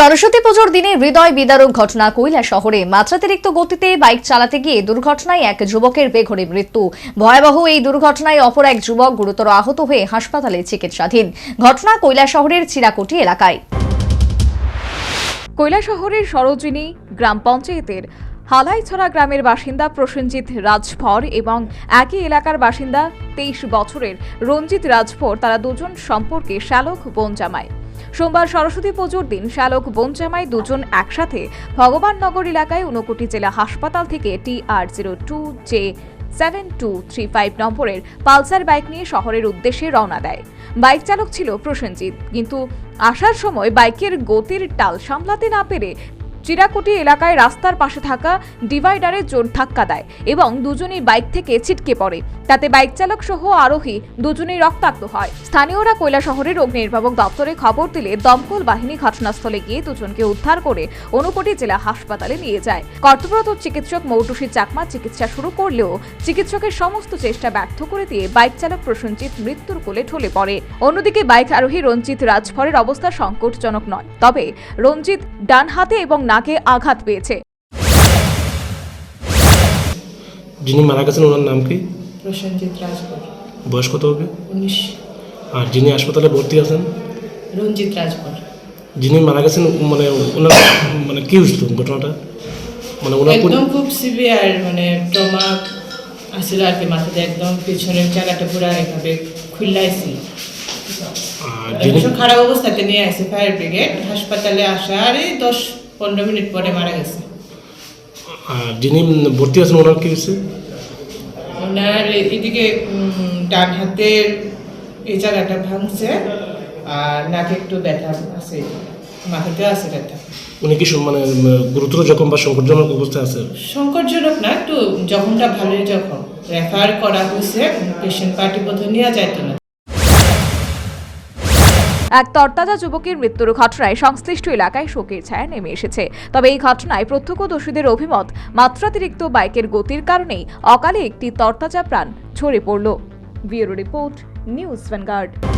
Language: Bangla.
সরস্বতী পুজোর দিনে হৃদয় বিদারক ঘটনা কৈলা শহরে। মাত্রাতিরিক্ত গতিতে বাইক চালাতে গিয়ে দুর্ঘটনায় এক যুবকের বেঘরে মৃত্যু। ভয়াবহ এই দুর্ঘটনায় অপর এক যুবক গুরুতর আহত হয়ে হাসপাতালে চিকিৎসাধীন। ঘটনা কৈলা শহরের চিরাকুটি এলাকায়। কৈলাসহরের সরোজিনী গ্রাম পঞ্চায়েতের হালাইছড়া গ্রামের বাসিন্দা প্রসেনজিৎ রাজভর এবং একই এলাকার বাসিন্দা তেইশ বছরের রঞ্জিত রাজভর, তারা দুজন সম্পর্কে শ্যালক বনজামাই সোমবার সরস্বতী পুজোর দিন শ্যালক বনজামাই দুজন একসাথে ভগবাননগর এলাকায় উনকোটি জেলা হাসপাতাল থেকে T R zero two J seven two three five নম্বরের পালসার বাইক নিয়ে শহরের উদ্দেশ্যে রওনা দেয়। বাইক চালক ছিল প্রসেনজিৎ, কিন্তু আসার সময় বাইকের গতির টাল সামলাতে না পেরে চিরাকুটি এলাকায় রাস্তার পাশে থাকা ডিভাইডারে জোর ধাক্কা দেয় এবং দুজনেই বাইক থেকে ছিটকে পড়ে। তাতে বাইক চালক সহ আরোহী দুজনেই রক্তাক্ত হয়। স্থানীয়রা কৈলা শহরের অগ্নি নির্বাপক দপ্তরে খবর দিলে দমকল বাহিনী ঘটনাস্থলে গিয়ে দুজনকে উদ্ধার করে অনুকোটি জেলা হাসপাতালে নিয়ে যায়। কর্তব্যরত চিকিৎসক মৌটুসী চাকমা চিকিৎসা শুরু করলেও চিকিৎসকের সমস্ত চেষ্টা ব্যর্থ করে দিয়ে বাইক চালক প্রসেনজিৎ মৃত্যুর কোলে ঢলে পড়ে। অন্যদিকে বাইক আরোহী রঞ্জিত রাজভরের অবস্থা সংকটজনক নয়। তবে রঞ্জিত ডান হাতে এবং নাকে আঘাত পেয়েছে। যিনি মারা গেছেন ওনার নাম কি? প্রসেনজিৎ রাজভর বয়স কত হবে? উনিশ। আর যিনি হাসপাতালে ভর্তি আছেন? রঞ্জিত রাজভর যিনি মারা গেছেন মানে ওনার মানে কি হয়েছিল ঘটনাটা? মানে ওনার একদম খুব সিভিয়ার মানে ট্রমা আসলে আর কি মাথাতে একদম পিছনের জায়গাটা পুরো এভাবে খুললাইছিল। আর যিনি ভীষণ খারাপ অবস্থাতে নিয়ে আসে ফায়ার ব্রিগেড হাসপাতালে আসার এই দশ পনেরো মিনিট পরে মারা গেছে। আর যিনি ভর্তি আছেন ওনার কি হয়েছে? ওনার এদিকে ডান হাতের এই জায়গাটা ভাঙছে আর নাকে একটু ব্যথা আছে মাথাতে আছে ব্যথা। উনি কি মানে গুরুতর জখম বা সংকটজনক অবস্থায় আছে? সংকটজনক না একটু জখমটা ভালোই জখম। রেফার করা হয়েছে পেশেন্ট পার্টি বোধহয় নেওয়া যাইতো না এক তরতাজা যুবকের মৃত্যুর ঘটনায় সংশ্লিষ্ট এলাকায় শোকের ছায়া নেমে এসেছে। তবে এই ঘটনায় প্রত্যক্ষদর্শীদের অভিমত, মাত্রাতিরিক্ত বাইকের গতির কারণেই অকালে একটি তরতাজা প্রাণ ঝরে পড়ল। Bureau report, news Vanguard.